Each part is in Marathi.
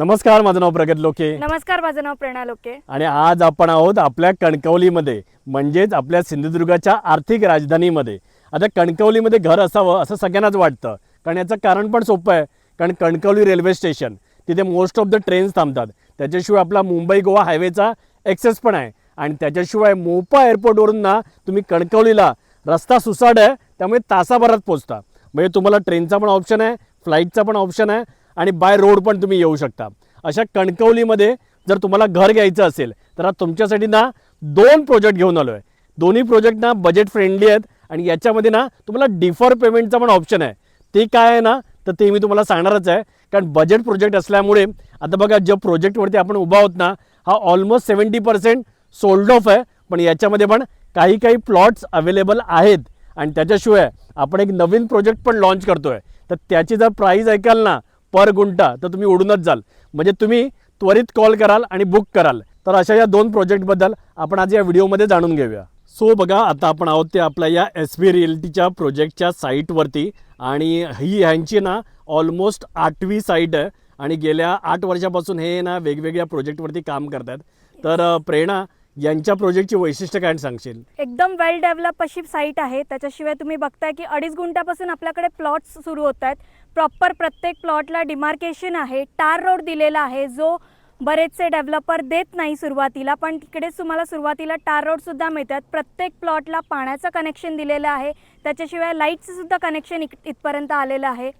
नमस्कार माझं नाव प्रगत लोके. नमस्कार माझं नाव प्रेरणा लोके. आणि आज आपण आहोत आपल्या कणकवलीमध्ये म्हणजेच आपल्या सिंधुदुर्गाच्या आर्थिक राजधानीमध्ये. आता कणकवलीमध्ये घर असावं असं सगळ्यांनाच वाटतं. कारण याचं कारण पण सोपं आहे. कारण कणकवली रेल्वे स्टेशन तिथे मोस्ट ऑफ द ट्रेन्स थांबतात. त्याच्याशिवाय आपला मुंबई गोवा हायवेचा ॲक्सेस पण आहे. आणि त्याच्याशिवाय मोपा एअरपोर्टवरून ना तुम्ही कणकवलीला रस्ता सुसाट आहे त्यामुळे तासाभरात पोचता म्हणजे तुम्हाला ट्रेनचा पण ऑप्शन आहे फ्लाईटचा पण ऑप्शन आहे आणि बाय रोड पण तुम्ही येऊ शकता. अशा कणकवलीमध्ये जर तुम्हाला घर घ्यायचं असेल तर आज तुमच्यासाठी ना दोन प्रोजेक्ट घेऊन आलो आहे दोन्ही प्रोजेक्ट ना बजेट फ्रेंडली आहेत आणि याच्यामध्ये ना तुम्हाला डिफर पेमेंटचा पण ऑप्शन आहे. ते काय आहे ना तर ते मी तुम्हाला सांगणारच आहे. कारण बजेट प्रोजेक्ट असल्यामुळे आता बघा ज्या प्रोजेक्टवरती आपण उभा आहोत ना हा almost seventy percent sold off आहे. पण याच्यामध्ये पण काही काही प्लॉट्स अवेलेबल आहेत. आणि त्याच्याशिवाय आपण एक नवीन प्रोजेक्ट पण लॉन्च आहे तर त्याची जर प्राईज ऐकाल ना पर गुंठा तर तुम्ही उडूनच जाल. म्हणजे तुम्ही त्वरित कॉल कराल आणि बुक कराल. तर अशा या दोन प्रोजेक्टबद्दल आपण आज या व्हिडिओमध्ये जाणून घेऊया. सो बघा आता आपण आहोत ते आपल्या या एस बी रिअल्टीच्या प्रोजेक्टच्या साईटवरती आणि ही ह्यांची ना ऑलमोस्ट आठवी साईट आहे. आणि गेल्या आठ वर्षापासून हे ना वेगवेगळ्या प्रोजेक्टवरती काम करतात तर प्रेरणा यांच्या प्रोजेक्टची वैशिष्ट्य काय सांगशील? एकदम वेल डेव्हलप अशी साईट आहे. त्याच्याशिवाय तुम्ही बघताय की अडीच गुंठ्यापासून आपल्याकडे प्लॉट्स सुरू होत आहेत प्रॉपर प्रत्येक प्लॉटला डिमार्केशन आहे टार रोड दिलेला आहे जो बरेचसे डेव्हलपर देत नाही सुरुवातीला पण तिकडेच तुम्हाला सुरुवातीला टार रोडसुद्धा मिळतात. प्रत्येक प्लॉटला पाण्याचं कनेक्शन दिलेलं आहे त्याच्याशिवाय लाईटचंसुद्धा कनेक्शन कनेक्शन इथपर्यंत आलेलं आहे.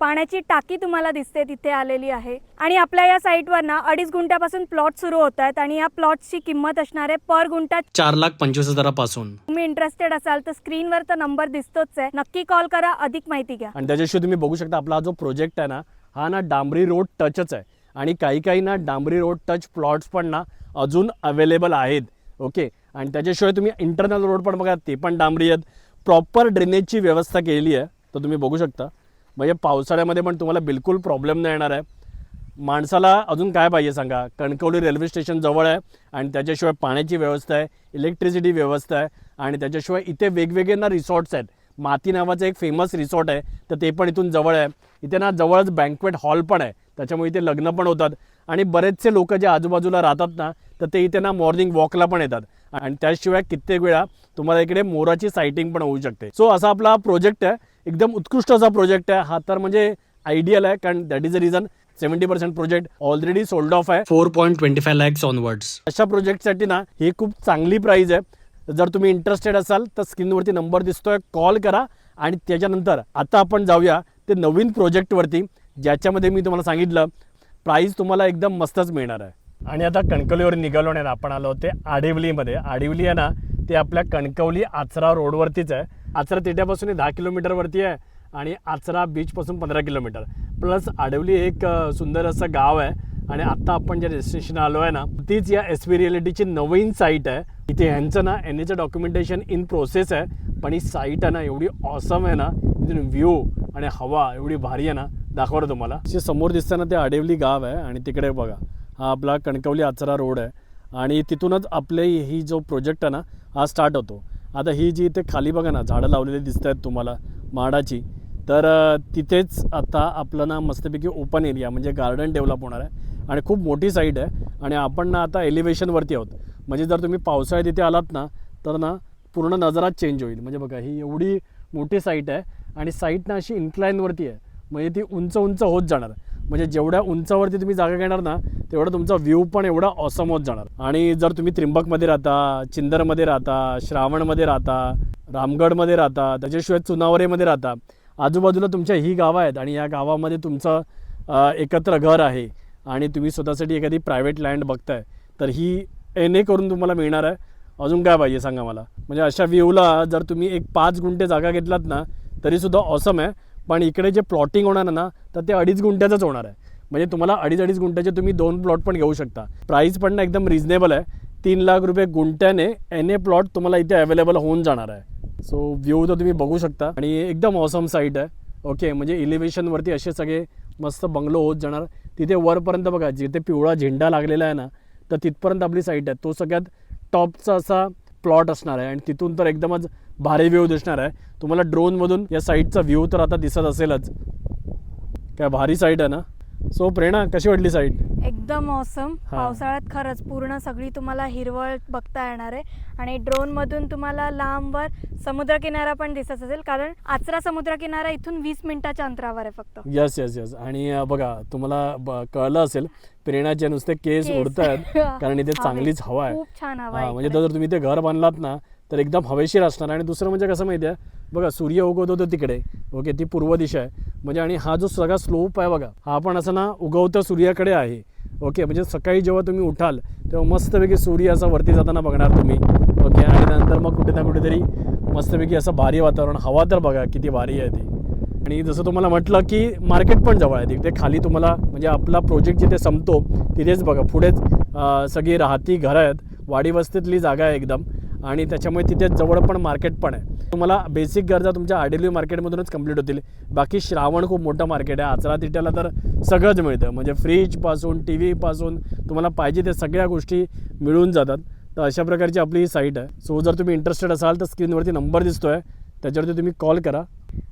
पाण्याची टाकी तुम्हाला दिसते तिथे आलेली आहे. आणि आपल्या या साईटवर ना अडीच गुंठ्यापासून प्लॉट सुरू होत आहेत आणि या प्लॉटची किंमत असणार आहे पर गुंठा चार लाख पंचवीस हजारापासून. तुम्ही इंटरेस्टेड असाल तर स्क्रीनवर तर नंबर दिसतोच आहे. नक्की कॉल करा अधिक माहिती घ्या. आणि त्याच्याशिवाय तुम्ही बघू शकता आपला हा जो प्रोजेक्ट आहे ना हा ना डांबरी रोड टचच आहे. आणि काही काही ना डांबरी रोड टच प्लॉट्स पण ना अजून अवेलेबल आहेत. ओके आणि त्याच्याशिवाय तुम्ही इंटरनल रोड पण बघा ते पण डांबरी आहेत. प्रॉपर ड्रेनेजची व्यवस्था केलेली आहे तर तुम्ही बघू शकता. म्हणजे पावसाळ्यामध्ये पण तुम्हाला बिलकुल प्रॉब्लेम नाही येणार आहे. माणसाला अजून काय पाहिजे सांगा? कणकवली रेल्वे स्टेशन जवळ आहे आणि त्याच्याशिवाय पाण्याची व्यवस्था आहे इलेक्ट्रिसिटी व्यवस्था आहे आणि त्याच्याशिवाय इथे वेगवेगळे ना रिसॉर्ट्स आहेत. माती नावाचं एक फेमस रिसॉर्ट आहे तर ते पण इथून जवळ आहे. इथे ना जवळच बँकवेट हॉल पण आहे. त्याच्यामुळे इथे लग्न पण होतात आणि बरेचसे लोक जे आजूबाजूला राहतात ना तर ते इथे ना मॉर्निंग वॉकला पण येतात. आणि त्याशिवाय कित्येक वेळा तुम्हाला इकडे मोराची सायटिंग पण होऊ शकते. सो असा आपला प्रोजेक्ट आहे. एकदम उत्कृष्ट असा प्रोजेक्ट आहे. हा तर म्हणजे आयडियल आहे कारण that is a reason seventy percent project already sold off आहे. Four point twenty five lakhs onwards अशा प्रोजेक्टसाठी ना ही खूप चांगली प्राईज आहे. जर तुम्ही इंटरेस्टेड असाल तर स्क्रीनवरती नंबर दिसतोय कॉल करा आणि त्याच्यानंतर आता आपण जाऊया ते नवीन प्रोजेक्टवरती ज्याच्यामध्ये मी तुम्हाला सांगितलं प्राईस तुम्हाला एकदम मस्तच मिळणार आहे. आणि आता कणकवलीवर निघालो नाही आपण आलो ते आडिवलीमध्ये. आडिवली आहे ना ते आपल्या कणकवली आचरा रोडवरतीच आहे. आचरा तिट्यापासून दहा किलोमीटरवरती आहे आणि आचरा बीचपासून पंधरा किलोमीटर. प्लस आडवली एक सुंदर असं गाव आहे आणि आत्ता आपण ज्या डेस्टिनेशन आलो आहे ना तीच या एस पी रिअलिटीची नवीन साईट आहे. इथे ह्यांचं ना एन एचं डॉक्युमेंटेशन इन प्रोसेस आहे पण ही साईट आहे ना एवढी ऑसम आहे ना इथून व्ह्यू आणि हवा एवढी भारी आहे ना दाखवलं तुम्हाला. जे समोर दिसताना ते आडेवली गाव आहे आणि तिकडे बघा हा आपला कणकवली आचरा रोड आहे. आणि तिथूनच आपले ही जो प्रोजेक्ट आहे ना हा स्टार्ट होतो. आता ही जी इथे खाली बघा ना झाडं लावलेली दिसत आहेत तुम्हाला माडाची तर तिथेच आता आपलं ना मस्तपैकी ओपन एरिया म्हणजे गार्डन डेव्हलप होणार आहे आणि खूप मोठी साईट आहे आणि आपण ना आता एलिव्हेशनवरती आहोत. म्हणजे जर तुम्ही पावसाळ्यात इथे आलात ना तर ना पूर्ण नजरा चेंज होईल. म्हणजे बघा ही एवढी मोठी साईट आहे आणि साईट ना अशी इन्क्लाईनवरती आहे. म्हणजे ती उंच उंच होत जाणार. म्हणजे जेवढ्या उंचावरती तुम्ही जागा घेणार ना तेवढा तुमचा व्ह्यू पण एवढा ऑसम होत जाणार. आणि जर तुम्ही त्रिंबकमध्ये राहता चिंदरमध्ये राहता श्रावणमध्ये राहता रामगडमध्ये राहता त्याच्याशिवाय चुनावरेमध्ये राहता आजूबाजूला तुमच्या ही गावं आहेत आणि या गावामध्ये तुमचं एकत्र घर आहे आणि तुम्ही स्वतःसाठी एखादी प्रायव्हेट लँड बघताय तर ही एन ए करून तुम्हाला मिळणार आहे. अजून काय पाहिजे सांगा मला? म्हणजे अशा व्ह्यूला जर तुम्ही एक पाच गुंठे जागा घेतलात ना तरीसुद्धा ऑसम आहे. पण इकडे जे प्लॉटिंग होणार ना तर ते अडीच गुंठ्याचंच होणार आहे. म्हणजे तुम्हाला अडीच अडीच गुंठ्याचे तुम्ही दोन प्लॉट पण घेऊ शकता. प्राईस पण ना एकदम रिजनेबल आहे. तीन लाख रुपये गुंठ्याने एन ए प्लॉट तुम्हाला इथे अवेलेबल होऊन जाणार आहे. सो व्ह्यू तर तुम्ही बघू शकता. आणि एकदम ऑसम साईट आहे. ओके म्हणजे इलिव्हेशनवरती असे सगळे मस्त बंगलो होत जाणार. तिथे वरपर्यंत बघा जिथे पिवळा झेंडा लागलेला आहे ना तर तिथपर्यंत आपली साईट आहे. तो सगळ्यात टॉपचा असा प्लॉट असणार आहे. आणि तिथून तर एकदमच भारी व्ह्यू दिसणार आहे. तुम्हाला ड्रोनमधून या साईटचा व्ह्यू तर आता दिसत असेलच. काय भारी साईट आहे ना? सो प्रेरणा कशी वाटली साईट एकदम ऑसम हा. पावसाळ्यात खरंच पूर्ण सगळी तुम्हाला हिरवळ बघता येणार आहे. आणि ड्रोन मधून तुम्हाला लांबवर समुद्रकिनारा पण दिसत असेल. कारण आचरा समुद्रकिनारा इथून वीस मिनिटाच्या अंतरावर आहे फक्त. यस यस यस आणि बघा तुम्हाला कळलं असेल प्रेरणाचे नुसते केस. उडत आहेत कारण इथे. चांगलीच हवा आहे. खूप छान हवा म्हणजे. जर तुम्ही ते घर बांधलात ना तर एकदम हवेशीर असणार. आणि दुसरं म्हणजे कसं माहिती आहे? बघा सूर्य उगवत होतो तिकडे. ओके ती पूर्व दिशा आहे. म्हणजे आणि हा जो सगळा स्लोप आहे बघा हा पण असं ना उगवतं सूर्याकडे आहे. ओके म्हणजे सकाळी जेव्हा तुम्ही उठाल तेव्हा मस्तपैकी सूर्य असा वरती जाताना बघणार तुम्ही. ओके आणि नंतर मग कुठे ना कुठेतरी मस्तपैकी असं भारी वातावरण. हवा तर बघा किती भारी आहे ती. आणि जसं तुम्हाला म्हटलं की मार्केट पण जवळ आहे. तिथे खाली तुम्हाला म्हणजे आपला प्रोजेक्ट जिथे संपतो तिथेच बघा. पुढेच सगळी राहती घरं आहेत. वाडी वस्तीतली जागा आहे एकदम. आणि त्याच्यामुळे तिथे जवळ पण मार्केट पण आहे. तुम्हाला बेसिक गरजा तुमच्या आडेली मार्केटमधूनच कंप्लीट होतील. बाकी श्रावण खूप मोठं मार्केट आहे. आचरा तिट्याला तर सगळंच मिळतं. म्हणजे फ्रीजपासून टी व्हीपासून तुम्हाला पाहिजे त्या सगळ्या गोष्टी मिळून जातात. तर अशा प्रकारची आपली ही साईट आहे. सो जर तुम्ही इंटरेस्टेड असाल तर स्क्रीनवरती नंबर दिसतो आहे त्याच्यावरती तुम्ही कॉल करा.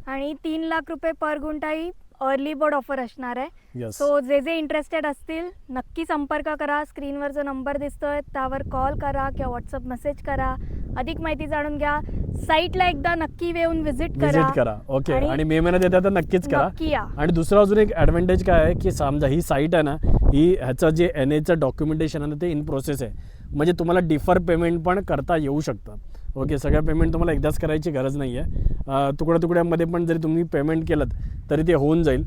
आणि तीन लाख रुपये पर गुंठा अर्ली बोर्ड ऑफर असणार आहे. सो जे जे इंटरेस्टेड असतील नक्की संपर्क करा. स्क्रीनवर जो नंबर दिसतोय त्यावर कॉल करा किंवा व्हॉट्सअप मेसेज करा. अधिक माहिती जाणून घ्या. साईटला एकदा नक्की येऊन व्हिजिट करा. करा. ओके आणि- मे महिन्यात येतात तर नक्कीच करा. आणि दुसरं अजून एक ॲडव्हान्टेज काय आहे की समजा ही साईट आहे ना ही ह्याचं जे एन एचं डॉक्युमेंटेशन आहे ते इन प्रोसेस आहे. म्हणजे तुम्हाला डिफर पेमेंट पण करता येऊ शकतं. ओके सगळ्या पेमेंट तुम्हाला एकदाच करायची गरज नाही आहे तुकड्या तुकड्यामध्ये पण जरी तुम्ही पेमेंट केलं तरी ते होऊन जाईल.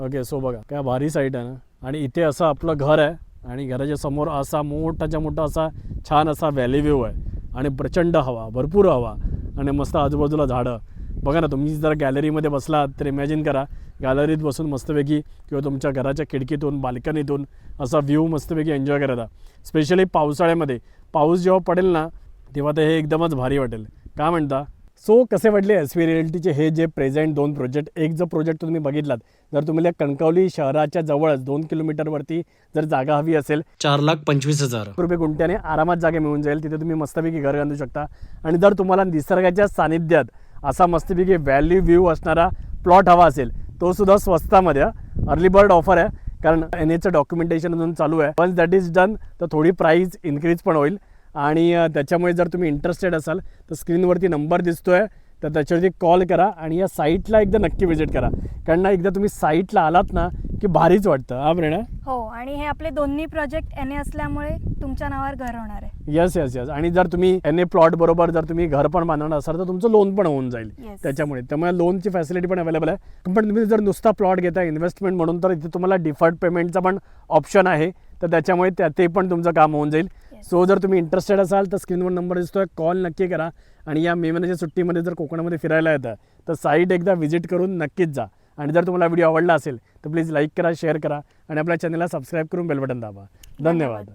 ओके सो बघा काय भारी साईट आहे ना? आणि इथे असं आपलं घर आहे आणि घराच्या समोर असा मोठाच्या मोठा असा छान असा व्हॅली व्ह्यू आहे. आणि प्रचंड हवा भरपूर हवा आणि मस्त आजूबाजूला झाडं. बघा ना तुम्ही जर गॅलरीमध्ये बसलात तर इमॅजिन करा गॅलरीत बसून मस्तपैकी किंवा तुमच्या घराच्या खिडकीतून बाल्कनीतून असा व्ह्यू मस्तपैकी एन्जॉय करायचा. स्पेशली पावसाळ्यामध्ये. पाऊस जेव्हा पडेल ना तेव्हा ते हे एकदमच भारी वाटेल. काय म्हणता? सो कसे वाटले एस व्ही रिअल्टीचे हे जे प्रेझेंट दोन प्रोजेक्ट एक जो प्रोजेक्ट तुम्ही बघितलात जर तुम्हाला कणकवली शहराच्या जवळच दोन किलोमीटरवरती जर जागा हवी असेल चार लाख पंचवीस हजार. रुपये गुंठ्याने आरामात जागा मिळून जाईल तिथे तुम्ही मस्तपैकी घर बांधू शकता. आणि जर तुम्हाला निसर्गाच्या सानिध्यात असा मस्तपैकी व्हॅल्यू व्ह्यू असणारा प्लॉट हवा असेल तो सुद्धा स्वस्तामध्ये. अर्ली बर्ड ऑफर आहे कारण एन एचं डॉक्युमेंटेशन अजून चालू आहे. वन्स दॅट इज डन तर थोडी प्राईस इन्क्रीज पण होईल. आणि त्याच्यामुळे जर तुम्ही इंटरेस्टेड असाल तर स्क्रीनवरती नंबर दिसतोय तर त्याच्यावरती कॉल करा आणि या साईटला एकदा नक्की व्हिजिट करा. कारण ना एकदा तुम्ही साईटला आलात ना की भारीच वाटतं हा प्रेरणा हो आणि हे आपले दोन्ही प्रोजेक्ट एन असल्यामुळे तुमच्या नावावर घर होणार आहे. येस येस येस आणि जर तुम्ही एन ए प्लॉट बरोबर जर तुम्ही घर पण बांधणार असाल तर तुमचं लोन पण होऊन जाईल. त्याच्यामुळे. त्यामुळे लोनची फॅसिलिटी पण अवेलेबल आहे. पण तुम्ही जर नुसता प्लॉट घेता इन्व्हेस्टमेंट म्हणून तर इथे तुम्हाला डिफर्ड पेमेंटचा पण ऑप्शन आहे. तर त्याच्यामुळे त्या ते पण तुमचं काम होऊन जाईल. सो जर तुम्ही इंटरेस्टेड असाल तर स्क्रीनवर नंबर दिसतोय कॉल नक्की करा. आणि या मे महिन्याच्या सुट्टीमध्ये जर कोकणामध्ये फिरायला येतं तर साईट एकदा व्हिजिट करून नक्कीच जा. आणि जर तुम्हाला व्हिडिओ आवडला असेल तर प्लीज लाईक करा शेअर करा. आणि आपल्या चॅनलला सबस्क्राईब करून बेल बटन दाबा. धन्यवाद.